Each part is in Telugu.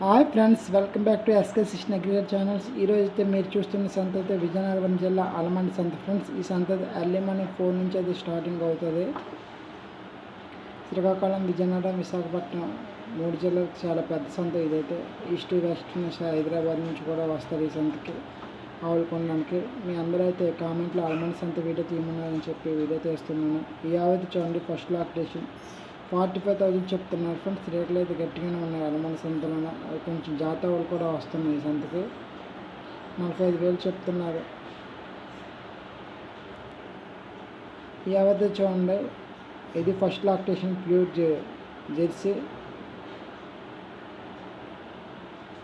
Hi friends welcome back to SK six agriculture channels. ఈరోజు అయితే మీరు చూస్తున్న సంత అయితే విజయనగరం జిల్లా అలమండ్ సంత. ఫ్రెండ్స్ ఈ సంత ఎర్లీ మార్నింగ్ ఫోర్ నుంచి అయితే స్టార్టింగ్ అవుతుంది. శ్రీకాకుళం విజయనగరం విశాఖపట్నం మూడు జిల్లాలకు చాలా పెద్ద సంత ఇదైతే. ఈస్ట్ వెస్ట్ నుంచి హైదరాబాద్ నుంచి కూడా వస్తారు ఈ సంతకి ఆవులు కొనడానికి మీ అందరూ అయితే కామెంట్లో అలమండ్ సంత వీడియో తీయమన్నారని చెప్పి వీడియో తీస్తున్నాను. ఈ ఆవైతే చూడండి first lactation forty five thousand చెప్తున్నారు ఫ్రెండ్స్. రేట్లు అయితే గట్టిగానే ఉన్నాయి. అనుమాన సంతలోనే కొంచెం జాతవులు కూడా వస్తున్నాయి సంతకి. నలభై ఐదు వేలు చెప్తున్నారు. ఈ అవధి చూడండి. ఇది ఫస్ట్ లాక్టేషన్ ప్యూర్ జెర్సీ.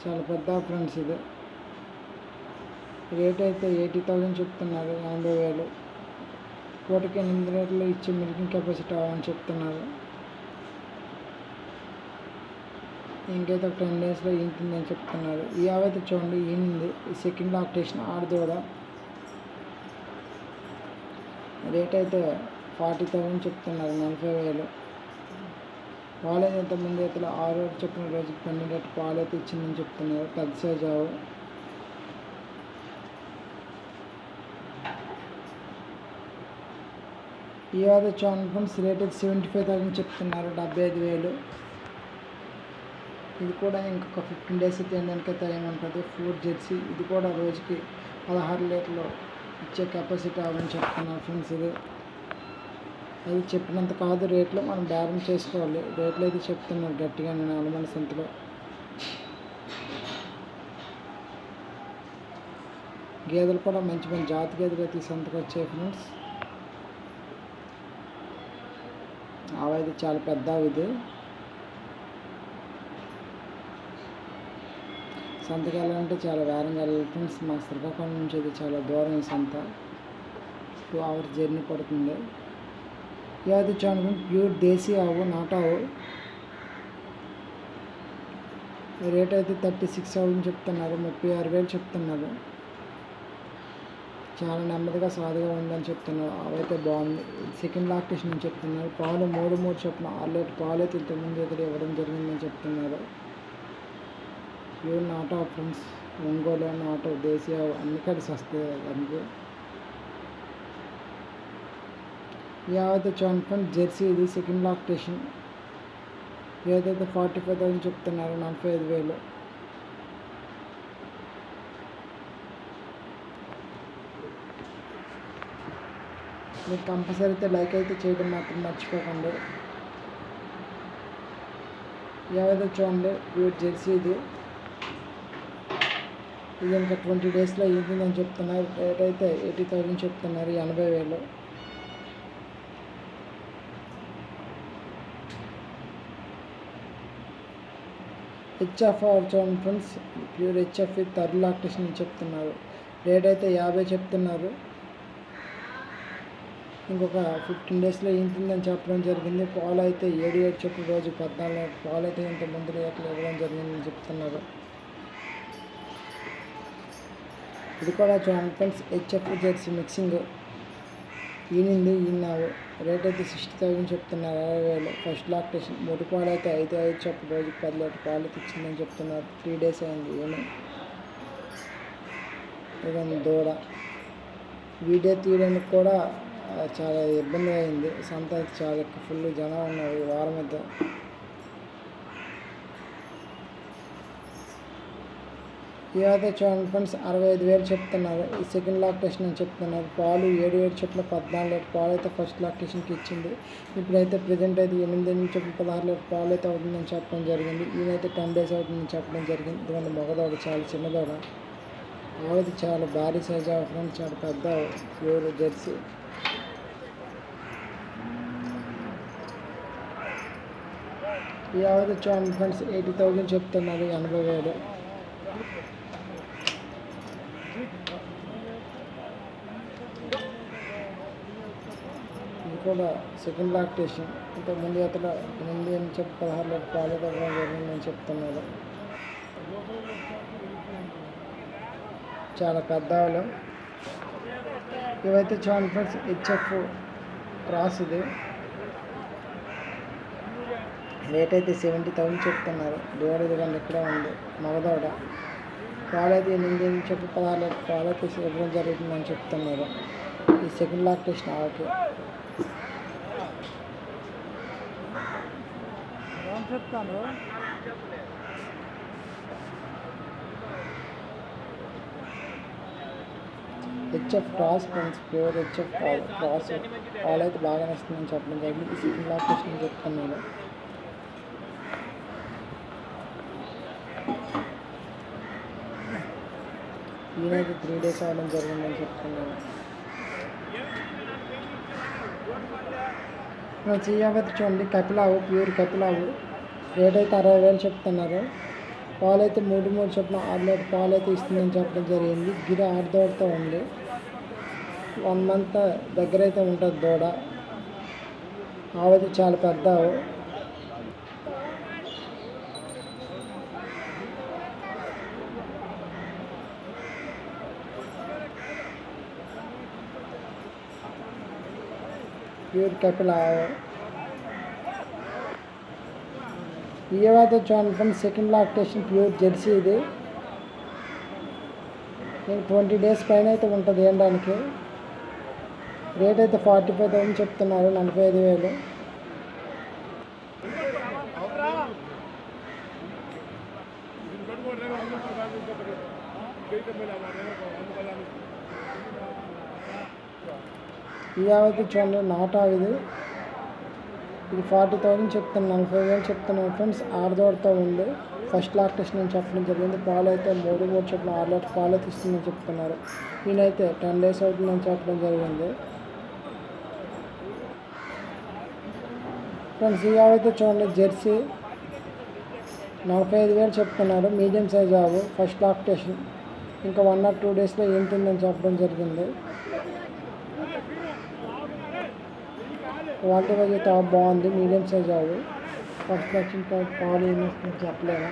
చాలా పెద్ద ఫ్రెండ్స్ ఇది. రేట్ అయితే ఎయిటీ థౌజండ్ చెప్తున్నారు. ఎనభై వేలు. కోటికి ఎనిమిది రేట్లు ఇచ్చే మిల్కింగ్ కెపాసిటీ అవ్వని చెప్తున్నారు. ఇంకైతే ఒక టెన్ డేస్లో ఈంటుందని చెప్తున్నారు. ఈ ఆవైతే చూడండి ఈనింది ఈ సెకండ్ లాక్టేషన్ ఆడదూడ రేట్ అయితే ఫార్టీ థౌసండ్ చెప్తున్నారు నలభై వేలు. పాలైతే ఇంతకుముందు అయితే ఆరు రోజు చెప్పిన రోజుకి పన్నెండు రేటు పాలు అయితే ఇచ్చిందని చెప్తున్నారు. పెద్ద సైజ్ ఆవు. ఈ ఆదా చూడండి ఫ్రెండ్స్. రేట్ అయితే సెవెంటీ ఫైవ్ థౌసండ్ చెప్తున్నారు. డెబ్బై ఐదు వేలు. ఇది కూడా ఇంకొక ఫిఫ్టీన్ డేస్ తినడానికి టైం ఫోర్ జెర్సీ ఇది కూడా రోజుకి పదహారు లీటర్లు ఇచ్చే కెపాసిటీ అవని చెప్తున్నారు ఫ్రెండ్స్ ఇది. అది చెప్పినంత కాదు రేట్లు మనం బేరం చేసుకోవాలి. రేట్లు అయితే చెప్తున్నారు గట్టిగా నేను అలమల సంతలో. గేదెలు కూడా మంచి మంచి జాతి గేదెలు అయితే సంతకు వచ్చాయి ఫ్రెండ్స్ అవైతే చాలా పెద్ద ఇది. సంతకి వెళ్ళాలంటే చాలా వేరంగా వెళ్ళాలి. ఫ్రెండ్స్ మా శ్రీకాకుళం నుంచి అయితే చాలా దూరం సంత. టూ అవర్స్ జర్నీ పడుతుంది. ఇదైతే చూడండి ప్యూర్ దేశీ ఆవు నాటావు రేట్ అయితే థర్టీ సిక్స్ థౌజండ్ చెప్తున్నారు. ముప్పై ఆరు వేలు చెప్తున్నారు. చాలా నెమ్మదిగా సాధుగా ఉందని చెప్తున్నారు. అవైతే బాగుంది. సెకండ్ లాక్టేషన్ అని చెప్తున్నారు. పాలు మూడు మూడు చొప్పున ఆరు లీటర్ పాలు అయితే ఇంతకుముందు అయితే ఇవ్వడం జరిగిందని చెప్తున్నారు. ప్యూర్ నాటో ఫ్రెండ్స్? ఒంగోలు నాటో దేశీయ అన్ని కలిసి వస్తాయి దానికి యావైతే చూడండి ఫ్రెండ్స్ జెర్సీ ఇది సెకండ్ లాక్టేషన్ ఏదైతే ఫార్టీ ఫైవ్ థౌసండ్ చెప్తున్నారు నలభై ఐదు వేలు. మీరు కంపల్సరీ అయితే లైక్ అయితే చేయడం మాత్రం మర్చిపోకండి. ఏవైతే చూడండి ప్యూర్ జెర్సీ ఇది. ఇది ఇంకా ట్వంటీ డేస్లో ఈతుందని చెప్తున్నారు రేట్ అయితే ఎయిటీ థౌజండ్ చెప్తున్నారు ఎనభై వేలు. హెచ్ఎఫ్ చూడండి friends pure HF third lactation చెప్తున్నారు. రేట్ అయితే యాభై చెప్తున్నారు. ఇంకొక ఫిఫ్టీన్ డేస్లో ఈంతుందని చెప్పడం జరిగింది. పాలు అయితే ఏడు ఏడు చెప్పు రోజు పద్నాలుగు పాలు అయితే ఇంత ముందు రేట్లు ఇవ్వడం జరిగిందని చెప్తున్నారు. ఇది కూడా చూడండి ఫ్రెండ్స్ హెచ్ఎఫ్ జెర్సీ మిక్సింగ్ ఈనింది ఈనావు రేట్ అయితే సిక్స్టీ థౌసండ్ చెప్తున్నారు. అరవై వేలు. ఫస్ట్ లాక్టేషన్ మూడు పాలు అయితే ఐదు ఐదు చెప్పు. రోజుకి పది లీటర్ పాలు తెచ్చిందని చెప్తున్నారు. త్రీ డేస్ అయింది. ఏమి. ఇదండి దూడ. వీడియో తీయడానికి కూడా చాలా ఇబ్బంది అయింది. సంత చాలా ఎక్కువ ఫుల్ జనం ఉన్నారు వారం అయితే. ఇవైతే చూడండి ఫ్రెండ్స్ అరవై ఐదు వేలు చెప్తున్నారు. ఈ సెకండ్ లాక్టేషన్ అని చెప్తున్నారు. పాలు ఏడు ఏడు చొప్పున పద్నాలుగు లీటర్ పాలు అయితే ఫస్ట్ లాక్టేషన్కి ఇచ్చింది. ఇప్పుడైతే ప్రజెంట్ అయితే ఎనిమిది ఎనిమిది చొప్పున పదహారు లీటర్ పాలు అయితే అవుతుందని చెప్పడం జరిగింది. ఈయనైతే టెన్ డేస్ అవుతుందని చెప్పడం జరిగింది. ఇటువంటి మగదోడ చాలా చిన్నదోడ. ఆవిది చాలా భారీ సైజ్ ఫ్రెండ్స్ చాలా పెద్ద ప్యూర్ జెర్సీ. ఈ ఆవిడ చూడండి ఫ్రెండ్స్ ఎయిటీ థౌజండ్ చెప్తున్నారు. ఎనభై వేలు. కూడా సెకండ్ లాక్టేషన్ ఇంతకు ముందు అతను ఎనిమిది అని చెప్పి పదహారు లీటర్ పాలు తగ్గడం జరిగిందని చెప్తున్నారు చాలా పెద్ద ఆవులు. ఇవైతే చూడండి ఫ్రెండ్స్ హెచ్ఎఫ్ క్రాస్ ఇది. రేట్ అయితే సెవెంటీ థౌసండ్ చెప్తున్నారు. దూడ కానీ ఇక్కడే ఉంది. మగదోడ. పాలైతే ఎనిమిది ఎనిమిది చెప్పి పదహారు పాలైతే ఇవ్వడం జరుగుతుందని చెప్తున్నారు. ఈ సెకండ్ లాక్టేషన్ ఆవుకి. చెప్తాను. HF cross friends pure HF cross all అయితే బాగా నచ్చిందని చెప్పడం జరిగింది. ఈ సెకండ్ చెప్తాను నేను. ఈయనైతే త్రీ డేస్ అవ్వడం జరిగిందని చెప్తున్నాను చీయావతి చూడండి. కపిలావు ప్యూర్ కపిలావు. రేట్ అయితే అరవై వేలు చెప్తున్నారు. పాలు అయితే మూడు మూడు చొప్పున ఆరు లీటర్ పాలు అయితే ఇస్తుందని చెప్పడం జరిగింది. గిరి ఆరు దూడతో ఉంది. వన్ మంత్ దగ్గర అయితే ఉంటుంది దూడ. ఆవైతే చాలా పెద్ద ప్యూర్ కపిల్ ఆవు ఏవైతే చూడండి సెకండ్ లాక్టేషన్ ప్యూర్ జెర్సీ ఇది. నేను ట్వంటీ డేస్ పైన అయితే ఉంటుంది వేయడానికి రేట్ అయితే ఫార్టీ ఫైవ్ థౌసండ్ చెప్తున్నారు నలభై ఐదు వేలు. ఈ చూడండి నాటా ఇది. ఇది ఫార్టీ థౌసండ్ చెప్తాను నలభై వేలు చెప్తున్నాను ఫ్రెండ్స్ ఆరుదోడతో ఉంది. ఫస్ట్ లాక్టేషన్ నేను చెప్పడం జరిగింది. పాలు అయితే మూడు మూడు చెప్పిన ఆరు లీటర్ పాలు అయితే ఇస్తుందని చెప్తున్నారు. నేనైతే టెన్ డేస్ అవుతుందని చెప్పడం జరిగింది. ఫ్రెండ్స్ ఈ ఆవు అయితే చూడండి జెర్సీ నలభై ఐదు వేలు చెప్తున్నారు. మీడియం సైజ్ ఆవు ఫస్ట్ లాక్టేషన్ ఇంకా వన్ ఆర్ టూ డేస్లో ఏంటుందని చెప్పడం జరిగింది. క్వాలిటీ వైజ్ అయితే బాగుంది మీడియం సైజ్ ఆవు ఫస్ట్ వచ్చిన పాలు ఏమి వస్తుంది చెప్పలేము.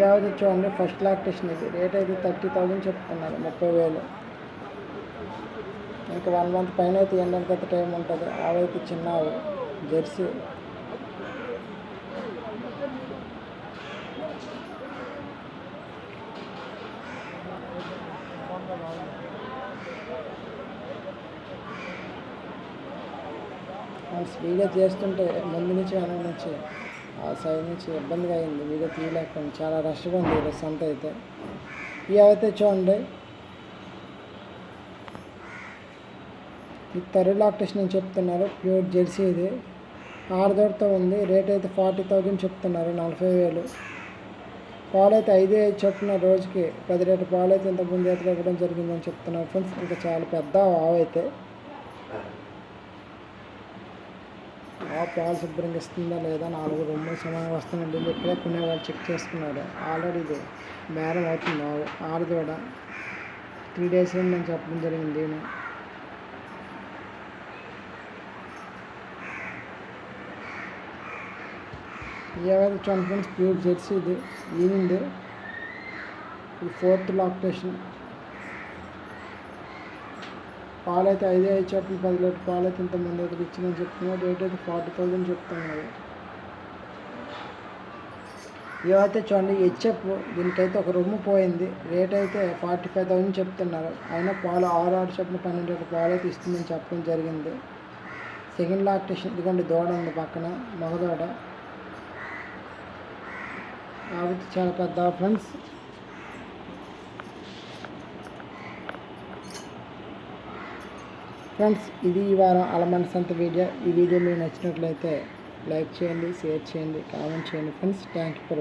యావది చూడండి ఫస్ట్ లాక్టేషన్ ఇది రేట్ అయితే థర్టీ థౌజండ్ చెప్తున్నారు ముప్పై వేలు. ఇంకా వన్ మంత్ పైన అయితే ఎండడానికి అయితే టైం ఉంటుంది. ఆవైతే చిన్న ఆవు జెర్సీ. వీడియో చేస్తుంటే ముందు నుంచి వెనక నుంచి ఆ సైడ్ నుంచి ఇబ్బందిగా అయింది. వీడియో తీయలేకపోయింది. చాలా రష్గా ఉంది ఈరోజు సంత అయితే. ఇవి అయితే చూడండి. ఈ తరు లాక్టేషన్ అని చెప్తున్నారు. ప్యూర్ జెర్సీ ఇది. ఆరుదోడతో ఉంది. రేట్ అయితే ఫార్టీ థౌజండ్ చెప్తున్నారు. నలభై వేలు. పాలు అయితే ఐదు ఐదు చొప్పున రోజుకి పది రేటు పాలు అయితే ఇంతకుముందు అయితే ఇవ్వడం జరిగిందని చెప్తున్నారు. ఫ్రెండ్స్ ఇంకా చాలా పెద్ద ఆవు అయితే. పాలు శుభ్రంగా ఇస్తుందా లేదా నాలుగు రెండు సమయం వస్తుందండి ఇప్పుడే కొనే వాళ్ళు చెక్ చేసుకున్నారు. ఆల్రెడీ ఇది బేరం అవుతుంది? ఆవు కూడా త్రీ డేస్ నేను చెప్పడం జరిగింది. దీని ఏవైతే చూడండి ఫ్రెండ్స్ ప్యూర్ జెర్సీ ఇది ఈ ఇది ఫోర్త్ లాక్టేషన్ పాలైతే ఐదు ఐదు చోట్ల పది లీటర్ పాలైతే ఇంత మంది అయితే ఇచ్చిందని చెప్తున్నారు. రేట్ అయితే ఫార్టీ థౌజండ్ చెప్తున్నారు. ఇవైతే చూడండి హెచ్ఎఫ్ దీనికైతే ఒక రొమ్ము పోయింది. రేట్ అయితే ఫార్టీ ఫైవ్ థౌసండ్ చెప్తున్నారు. అయినా పాలు ఆరు ఆరు చెప్పిన పన్నెండు లీటర్ పాలు అయితే ఇస్తుందని చెప్పడం జరిగింది. సెకండ్ లాక్టేషన్ ఇదిగోండి దూడ ఉంది పక్కన మగదోడ. కాబట్టి చాలా పెద్ద ఫ్రెండ్స్. ఫ్రెండ్స్ ఇది ఈ వారం అలమన్ సంత వీడియో. ఈ వీడియో మీకు నచ్చినట్లయితే లైక్ చేయండి షేర్ చేయండి కామెంట్ చేయండి. Friends thank you for